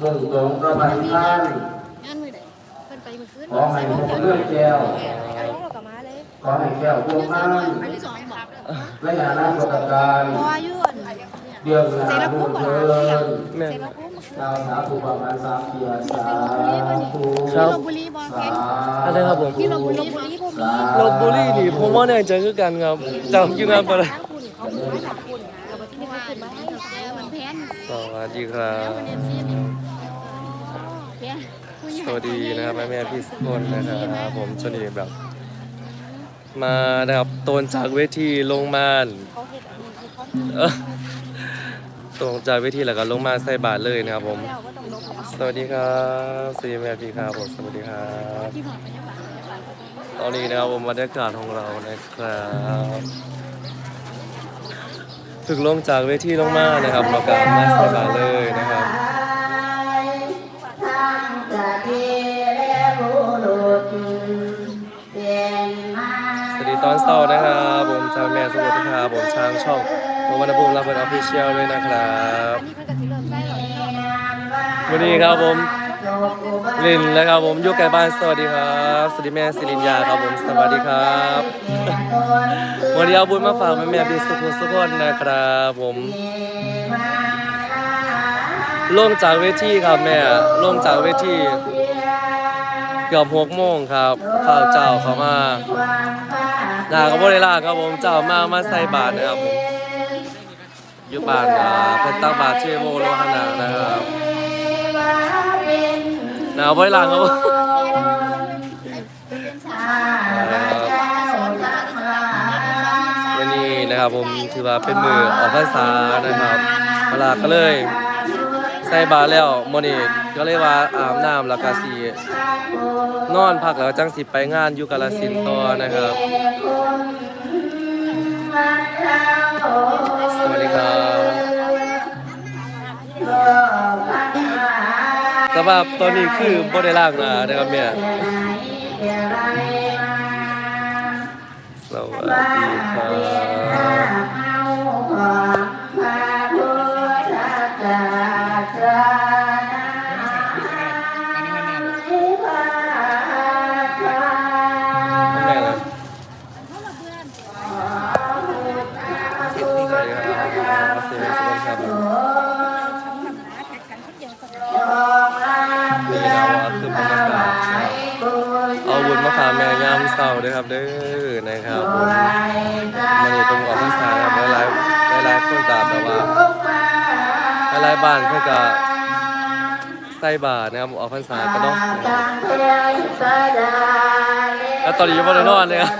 มุ่งตรงประพันธ์ท่านงานมือไหนเพิ่นไปมือคืนขอให้ผมเลื่อนแก้วเอาเรากลับมาเลยขอให้แก้วพวกนั้นอันที่สองและอย่านาประการพออายุอ่อนเรื่องเสงาร็นจแล้บุญเลิเรานเสร็จแล้วปุ๊บดาวสาธุประมาณสามเกียสาธุครับอะไรครับผมที่ลบบุรีลบบุรีพวกนโลบบุรีนี่ผมว่าแน่ใจคือกันครับจำชื่องานไปเลยทั้งคุณเขาคุณมาเราไปที่นี่เขาขึ้นมาให้เราแก้มันแพนสวัสดีครับ สวัสดีนะครับแม่แม่ๆพี่ทุกคนนะครับผมชนีแบบ มานะครับโตนจากเวทีลงมานเขาเห็นอันนี้คือเขาเออตรงจากเวทีแล้วก็ลงมาใส่บาทเลยนะครับผมแล้วก็ต้องลบแล้วสวัสดีครับสวัสดีแม่พี่ครับผมสวัสดีครับที่หอดบรรยากาศตอนนี้นะครับผมบรรยากาศของเรานะครับถึงลงจากเวทีลงมานะครับเราก็มาใส่บาทเลยนะครับ วัสดีตอนเช้านะครับผมชาวแม่สวัสดีครับผมช้างช่องโมวันบุญรับเป็นออฟฟิเชียลด้วยนะครับสวันนี้ครับผมลินนะครับผมยุคไก่บ้านสวัสดีครับสวัสดีแม่สิรินยาครับผมสวัสดีครับวันนี้เอาบุญมาฝากแม่แม่ๆพี่สุขสุขนนะครับผมลงจากเวทีครับแม่ลงจากเวทีเกือบหกโมงครับข้าวเจ้าเขามา ลาก็บ่ได้ลาครับผมเจ้ามามาใส่บาตรนะครับผมอยู่บ้านอ่าเป็นตักบาตรเชโวโลหนานะครับหนาวบ่ได้ลาครับผมวันนี้นะครับผมถือว่าเป็นมือออกพรรษานะครับเวลาก็เลย ใส่บาตรแล้วมื้อนี้ก็เลยว่าอาบน้ำแล้วก็สินอนพักแล้วจังสิไปงานอยู่กาฬสินธุ์ต่อนะครับ สวัสดีครับสภาพตอนนี้คือบ่ได้ล้างหน้านะครับเนี่ยสวัสดีครับ ฝากแม่ยามเศร้าด้วยครับเด้อนะครับผมมันนี่เป็นออกพรรษาครับหลายๆหลายคนก็แบบว่าหลายบ้านเพิ่นก็ใส่บาตรนะครับออกพรรษากันเนาะแล้วตอนนี้ยังบ่ได้นอนเลยครับ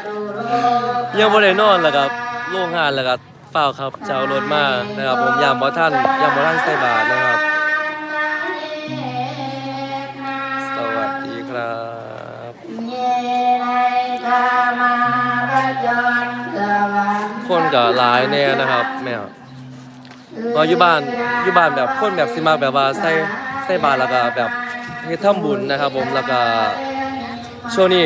ยังบ่ได้นอนแล้วครับโรงงานแล้วก็เฝ้าครับเจะเอารถมานะครับผมยามบ่ทันยามบ่ทันใส่บาตรนะครับ คนก็หลายแน่นะครับ แม่ก็อยู่บ้านอยู่บ้านแบบคนแบบสิมาแบบว่าใส่ใส่บาตรแล้วก็แบบเฮ็ดทำบุญนะครับ ผมแล้วก็ช่วงนี้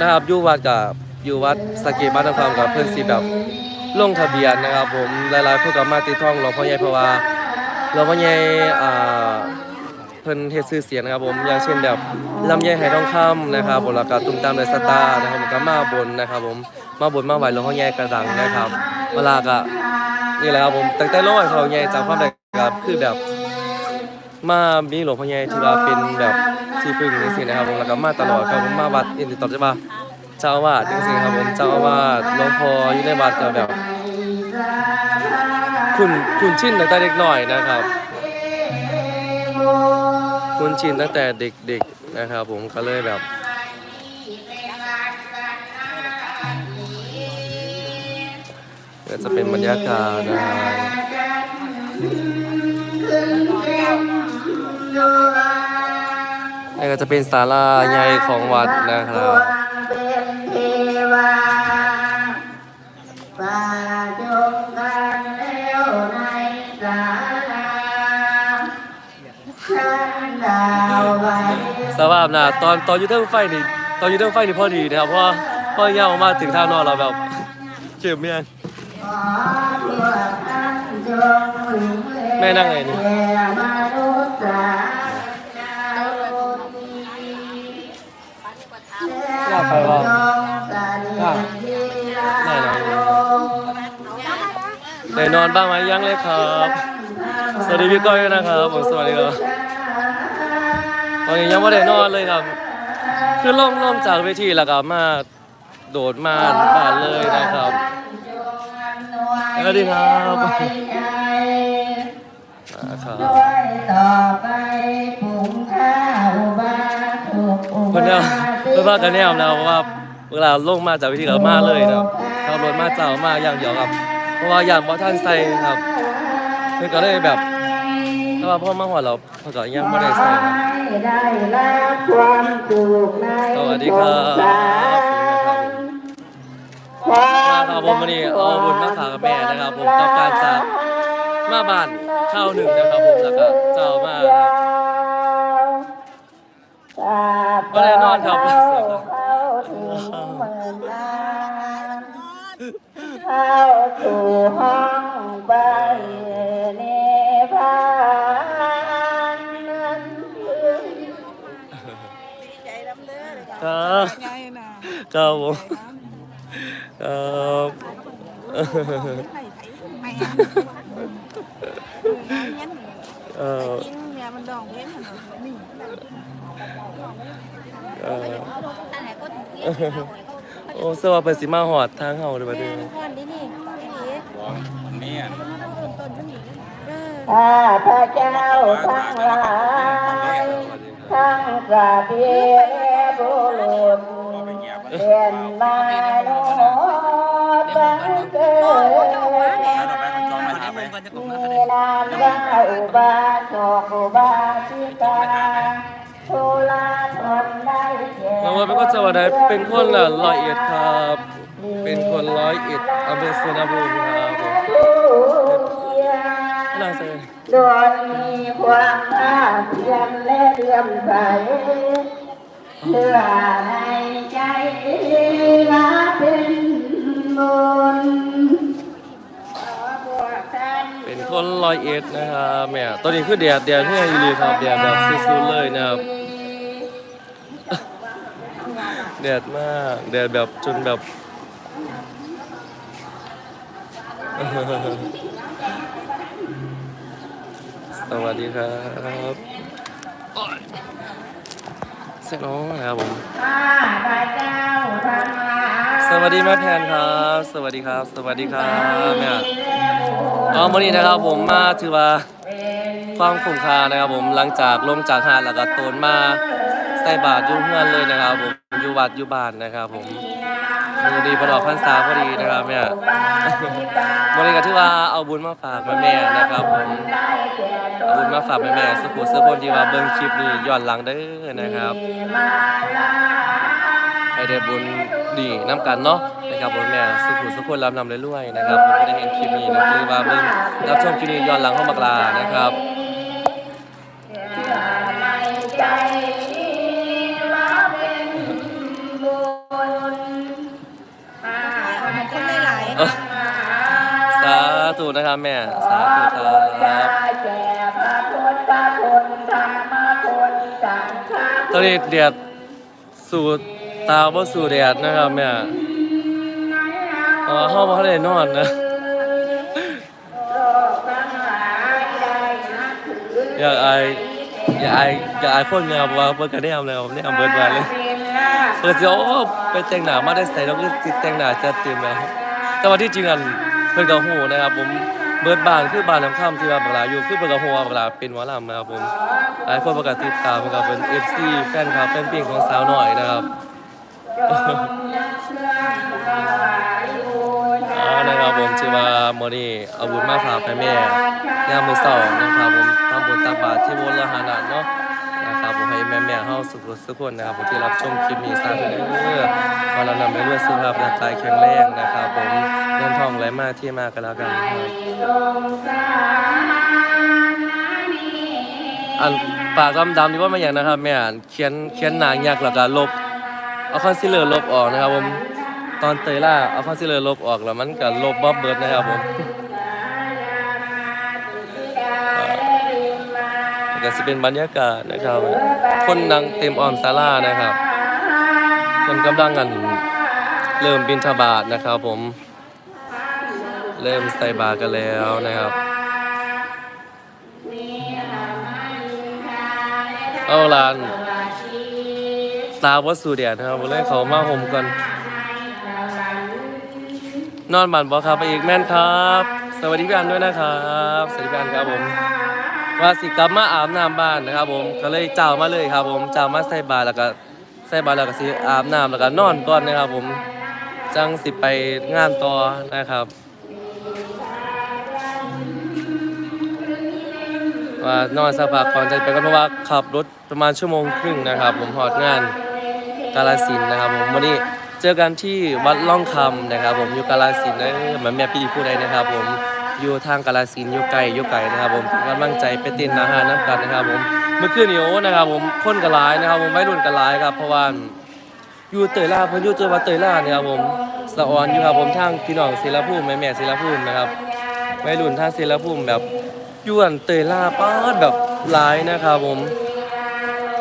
นะครับอยู่วัดกับอยู่วัดสกตบ้านทำความกับเพิ่อนสิแบบลงทะเบียนนะครับ ผมหลายๆคนก็มาติดท่องหลวงพ่อใหญ่เพราะว่าหลวงพ่อใหญ่อ่า เพิ่นเฮ็ดชื่อเสียงนะครับผมอย่างเช่นแบบลำไยไหทองคำนะครับผมแล้วก็ตุ้มตามเดอะสตาร์นะครับผมก็มาบนนะครับผมมาบนมาไหวหลวงพ่อใหญ่กระดังนะครับ เวลาก็นี่แหละครับผมตั้งแต่ร้อยเขาใหญ่จากความแตกกับคือแบบมามีหลวงพ่อใหญ่ที่ว่าเป็นแบบที่พึ่งนี่สินะครับผมแล้วก็มาตลอดครับผมมาวัดอินติต่อใช่ปะเจ้าอาวาสจริงๆครับผมเจ้าอาวาสหลวงพ่ออยู่ในวัดก็แบบ คุณคุณชินตั้งแต่เด็กหน่อยนะครับ คุ้นชินตั้งแต่เด็กๆนะครับผมก็เลยแบบก็จะเป็นบรรยากาศนะครับนี่ก็จะเป็นศาลาใหญ่ของวัดนะครับ สภาพนะตอนตอนอยู่เทิงไฟนี่ตอนอยู่เทิงไฟนี่พอดีนะครับเพราะพอย่าออกมาถึงทางนอนเราแบบเจ็บเมียนแม่นั่งไงนี่ไปว่นั่นอได้นอนบ้างไหมยังเลยครับ สวัสดีพี่ก้อยนะครับผมสวัสดีครับ ตอนนี้ยังไม่ได้นอนเลยครับ คือล่มล่มจากเวทีแล้วก็มาโดดมาบ้านเลยนะครับสวัสดีครับครับต่อไปปรุงข้าวบาถูกอุเพื่อนเนี่ยเพื่อนกันแนมแล้วเพราะว่าเวลาลงมาจากเวทีก็มาเลยนะครับขับรถมาเจ้ามาอย่างเดียวครับ เพราะว่าอย่างบอท่านใส่ครับเพื่อนก็เลยแบบ ถ้าว่าพ่อมาหัวเราเพื่อนก็ยังไม่ได้ใส่ครับได้รับความสุขในสวัสดีครับสงสารมาครับผมวันนี้เอาบุญมาฝากกับแม่นะครับ ผมกับการจากมาบ้านข้าวหนึ่งนะครับผมแล้วก็เจ้ามาครับบ่ได้นอนครับเข้าถึงหมื่นล้านเข้าสู่ห้องใบเน พานนั้นครับครับผมครับเออกินเนี่ยมันดองเว้นมันนี่เอโอ้เสื้อว่าเป็นสีมาหอดทางเฮาเลยบัดนี้ ข้าพระเจ้าทั้งหลายทั้งกระเบียบุรุษเป็นมาโนบังเกิดมีนามว่าอุบาสกอุบาสิกาทุลาทนได้แก่น้องว่าเป็นคนจังหวัดใดเป็นคนละร้อยเอ็ดครับ เป็นคนร้อยเอ็ดอำเภอสุวรรณภูมิครับ เสียโดยมีความภาคเพียรและเลื่อมใสเพื่อในใจละเป็นบุญขอพวกท่านเป็นคนร้อยเอ็ดนะครับแม่ตอนนี้คือแดดแดดที่อยู่เลยครับแดดแบบสุดๆเลยนะครับแดดมากแดดแบบจนแบบ สวัสดีครับโอ๊ยเสร็จแล้วนะครับผมข้าพระเจ้าทั้งหลายสวัสดีแม่แพนครับ สวัสดีครับ สวัสดีครับแม่อ๋อวันนี้นะครับผมมาถือว่าความคุ้มค่านะครับผมหลังจากลงจากหาดแล้วก็โตนมาใส่บาตรอยุ่งเฮือนเลยนะครับผมอยู่วัดอยู่บ้านนะครับผม มือดีประดอกพรรษาพอดีนะครับแม่วันนี้ก็ถือว่าเอาบุญมาฝากแม่แม่ๆนะครับผมเอาบุญมาฝากแม่แม่ๆสุขุสุคนที่ว่าเบิ่งคลิปนี้ย้อนหลังเด้อนะครับให้ได้บุญดีน้ำกันเนาะนะครับผมแม่สุขุสุคนรับนำเรื่อยๆนะครับผมก็ได้เห็นคลิปนี้นะคือว่าเบิ่งรับชมคลิปนี้ย้อนหลังเข้ามากลานะครับ นะครับแม่ สาธุครับแก่พระพุทธคุณธรรมคุณสังฆตอนนี้แดดสู่ตาบ่สู่แดดนะครับแม่อ๋อเฮาบ่ทันได้นอนนะโลกทั้งหลายได้นับถืออยากอายอยากอายอยากอายคนเนี่ยครับว่าเพิ่นก็แนมแล้วแนมเบิดมาเลยเปิดสิโอ้ไปแต่งหน้ามาได้ใส่แล้วก็สิแต่งหน้าจัดเต็มแล้วแต่ว่าที่จริงอัน เพิ่นก็ฮู้นะครับ ผมเบิดบานคือบานน้ำค่ำที่ว่าบักหลาอยู่คือเพิ่นก็ฮู้ว่าบักหลาเป็นหมอลำนะครับผมหลายคนประกาศติดตามก็เป็น FC แฟนคลับแฟนเพลงของสาวหน้อยนะครับอ่านะครับผมชื่อว่าโมนี่เอาบุญมาฝากแม่ๆย่ามมือสองนะครับผมทำบุญตักบาตรที่วัดละหานาเนาะ มให้แม่เฮาสุขสุขคนนะครับผมที่รับชมคลิปนี้สาธุเด้อขอเรานำไปด้วยสุขภาพร่างกายแข็งแรงนะครับผมเงินทองไหลมาที่มากันแล้วกันอันปากดำๆนี่ว่ามาอย่างนะครับแม่อ่านเขียนเขียนหนายักษ์แล้วก็ลบเอาคอนซีลเลอร์ลบออกนะครับผมตอนเตยล่าเอาคอนซีลเลอร์ลบออกแล้วมันก็ลบบ๊อบเบิร์ดนะครับผม ก็จะเป็นบรรยากาศนะครับ คนนั่งเต็มออมศาลานะครับคนกำลังกันเริ่มบินทบาทนะครับ ผม เริ่มใส่บาตรกันแล้วนะครับเอาลานตาวัดสูเดียนะครับเลยเขามาห่มกันนอนบันบอครับไปอีกแม่นครับ สวัสดีพี่อันด้วยนะครับ สวัสดีพี่อันครับผม ว่าสิกลับมาอาบน้ำบ้านนะครับผมก็เลยเจ้ามาเลยครับ ผมเจ้ามาใส่บาตรแล้วก็ใส่บาตรแล้วก็สิอาบน้ำแล้วก็นอนก่อนนะครับ ผมจังสิไปงานต่อนะครับว่านอนสักพักก่อนจะไปกันเพราะว่าขับรถประมาณชั่วโมงครึ่งนะครับ ผมหอดงานกาลสินนะครับ ผมวันนี้เจอกันที่วัดล่องคำนะครับ ผมอยู่กาลสินนะเหมือนแม่พี่ผู้ใดนะครับ ผม อยู่ทางกาลสินอยู่ไกลอยู่ไกลนะครับผมเป็นกำลังใจไปเต้นอาหารน้ำกันนะครับผมเมื่อคืนนี้โอ้นะครับผมคนกระลายนะครับผมไม่รุ่นกระลายครับเพราะว่าอยู่เตยล่าเพิ่นอยู่จังหวัดเตยล่าเนี่ยครับผมสะออนอยู่ครับผมทางพี่น้องศิลภูมิแม่แม่ศิลภูมินะครับวัยรุ่นทางศิลภูมิแบบยู่อันเตยล่าป้าดแบบหลายนะครับผม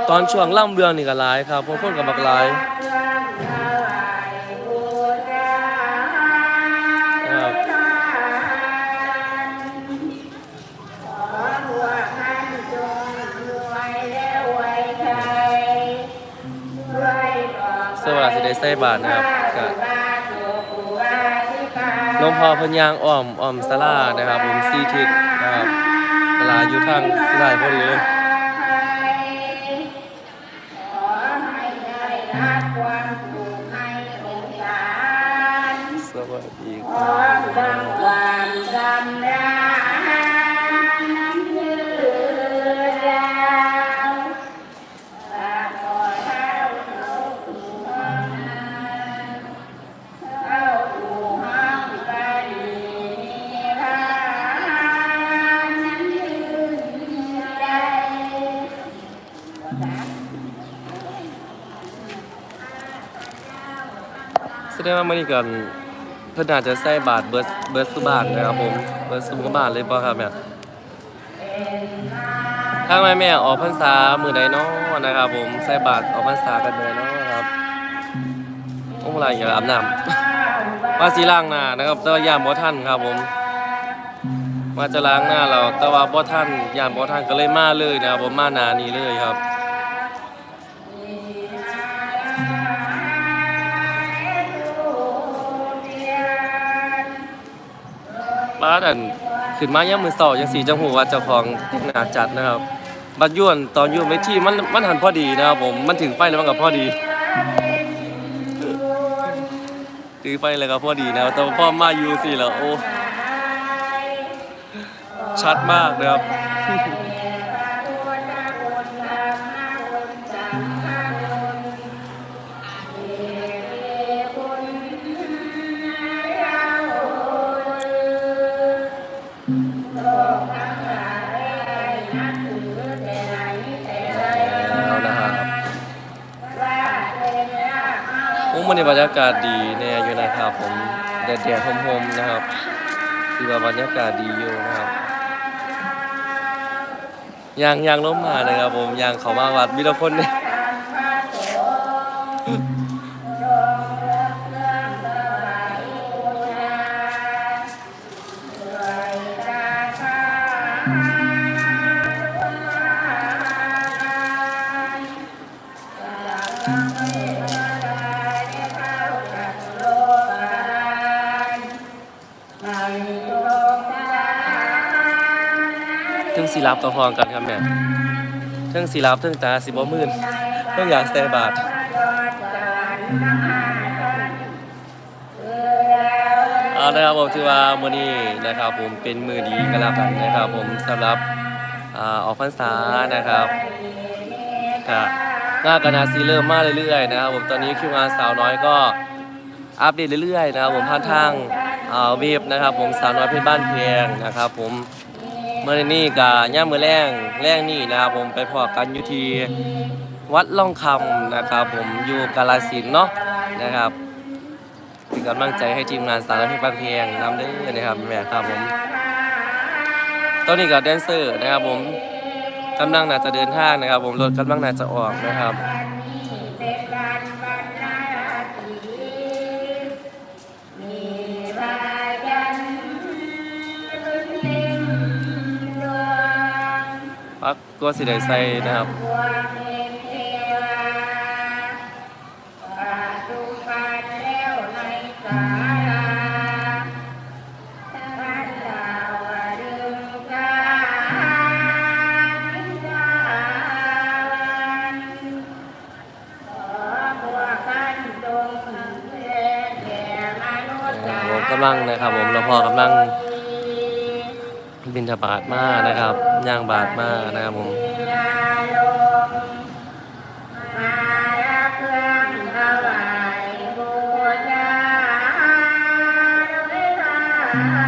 ตอนช่วงล่ำเรืองนี่ก็หลายครับพวกคนกับบักหลาย ใส่บาทนะครับก็หลวงพ่อพญางอ้อมอ้อมสลานะครับ ผมซีทิศนะครับเวลาอยู่ทางสายพอดีเลย มันนี่กันเพิ่นอาจจะใส่บาทเบิร์สเบิร์สสุบาทนะครับผมเบิร์สสุบาทเลยป่ะครับเนี่ยทางแม่แม่ออกพรรษามือใดเนาะนะครับ ผมใส่บาทออกพรรษากันเลยเนาะครับโอ้ไรอย่าอาบน้ำว่าสีล้างหน้านะครับแต่ว่ายามบ่ทันครับผม มาจะล้างหน้าเราแต่ว่าบ่ทันยามบ่ทันก็เลยมาเลยนะครับผมมาหนานี้เลยครับ ป้านอันขึ้นมาย่ามมือสอยังสีจังหูว่าเจ้าของแต่งหน้าจัดนะครับ บัดย้วนตอนอยู่เวทีมันมันหันพอดีนะครับผมมันถึงไฟแล้วมันกับพอดีถือไฟแล้วก็พอดีนะครับแต่พ่อมาอยู่สิแล้วโอ้ชัดมากนะครับ วันในบรรยากาศดีแน่อยู่นะครับ ผมแดดแดดโฮมๆนะครับ คือว่าบรรยากาศดีอยู่นะครับยางยางล้มมาเลยครับผมยางเขามาวัดมีแต่คนเนี่ย เทั้งสีรับต่อพองกันครับแม่เทั้งสีรับเทั้งตาสีบ่มื่นเทั้งอยากแสบาทเอานะครับผมถือว่ามื้อนี้นะครับ ผมเป็นมือดีกันแล้วกันนะครับ ผมสำหรับออกพรรษานะครับครับงานกนาซีเริ่มมาเรื่อยๆนะครับ ผมตอนนี้คิวงานสาวน้อยก็อัปเดตเรื่อยๆนะครับ ผมผ่านทางเว็บนะครับ ผมสาวน้อยเพชรบ้านเพียงนะครับ ผม เมื่อนี้กะย่ามมือแรงแรงนี่นะครับผมไปพอกันอยู่ที่วัดล่องคำนะครับผมอยู่กาลสินเนาะนะครับเป็นกำลังใจให้ทีมงานสารพิบันเพียงนำได้อนะครับแม่ครับผมตอนนี้กับแดนเซอร์นะครับผมกำลังน่าจะเดินทางนะครับ ผมรถกำลังน่าจะออกนะครับ ก็สิได้ใส่นะครับผมกำลังนะครับผมเราพอกำลัง บินทบาทมากนะครับย่างบาทมากนะครับผม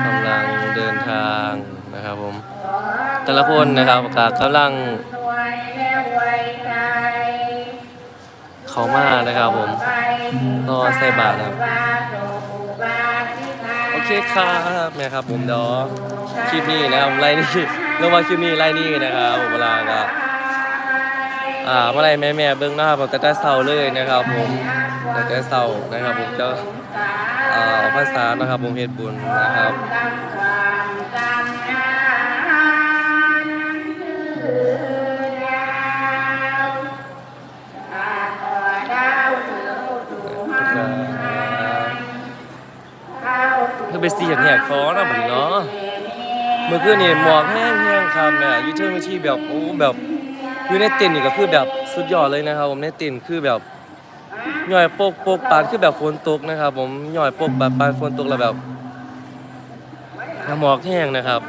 กำลังเดินทางนะครับผมแต่ละคนนะครับก็กำลังเขามานะครับผมรอใส่บาทครับ เคครับแม่ครับผมเดี๋ยวคลิปนี้นะครับไล่นี่ลงมาคลิปนี้ไล่นี่นะครับผมเวลาก็อ่าเมื่อไรแม่แม่ๆเบื้องหน้าผมแต่แต่เศร้าเลยนะครับ ผมแต่แต่เศร้านะครับ ผมจะอ่าภาษานะครับผมเฮ็ดบุญนะครับ สียงแหกคอเนาะบัดนี้เนาะเมื่อคืนนี่หมอกแห้งๆครับแม่อยูเทิงวิธีแบบโอ้แบบอยู่ในเต็นท์นี่ก็คือแบบสุดยอดเลยนะครับผมในเต็นท์คือแบบย่อยโปกโปกปานคือแบบฝนตกนะครับ ผมย่อยโปกแบบปานฝนตกแล้วแบบหมอกแห้งนะครับ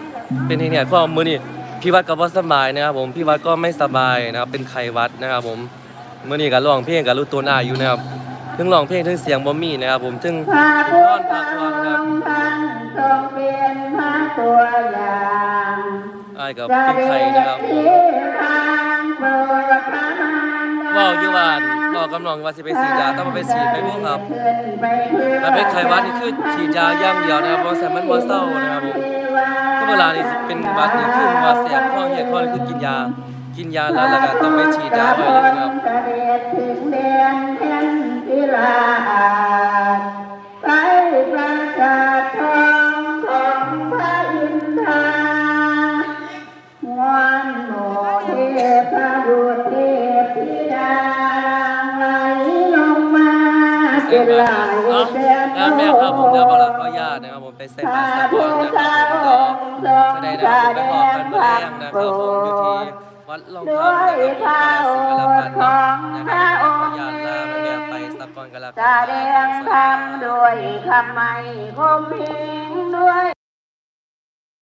เป็นที่เนี่ยก็มือนี้พี่วัดก็บ่สบายนะครับ ผมพี่วัดก็ไม่สบายนะครับเป็นไข้วัดนะครับ ผมเมื้อนี้ก็ร้องเพลงก็รู้ตัวหน้าอยู่นะครับ ถึงร้องเพลงถึงเสียงบ่มีนะครับผมถึงพระนพุอทนธพักผ่อนครับท่านทรงเป็นพระตัวอย่างอ้ายกับจะเป็นเด็ไข่ดนะครับที่ทางโปรดพระมารดาเว่าอยู่บ้านก็กำลังว่าสิไปฉีดยาต้องมาไปฉีดไปพวกครับขึ้นไปเพื่อถ้าเป็นไข้หวัดนี่คือฉีดยาอย่างเดียวนะครับเพราะแสบมันบ่เศร้านะครับผมก็เวลานี่สิเป็นหวัดนี่คือว่าแสบข้อเหียดข้อนี่คือกินยา กินยาแล้วแล้วก็ต้องไปฉีดยาไว้เลยนะครับ ศิลาไปประกาศทองของพระอินทรามวนโมเทพบุตรเทพธิดาไหลลงมาเป็นไหลาเดือนแล้วแม่ครับผมเดี๋ยวบอกลาขออนุญาตนะครับผมไปใส่บาตรสักก่อนนะครับผมจะได้นะครับไปบอกกันเมื่อแรงนะครับผมอยู่ที่วัดลองคำนะครับผมกาฬสินธุ์ก็แล้วกันเนาะนะครับ แสดงธรรมด้วยคำไม่คมเหงด้วย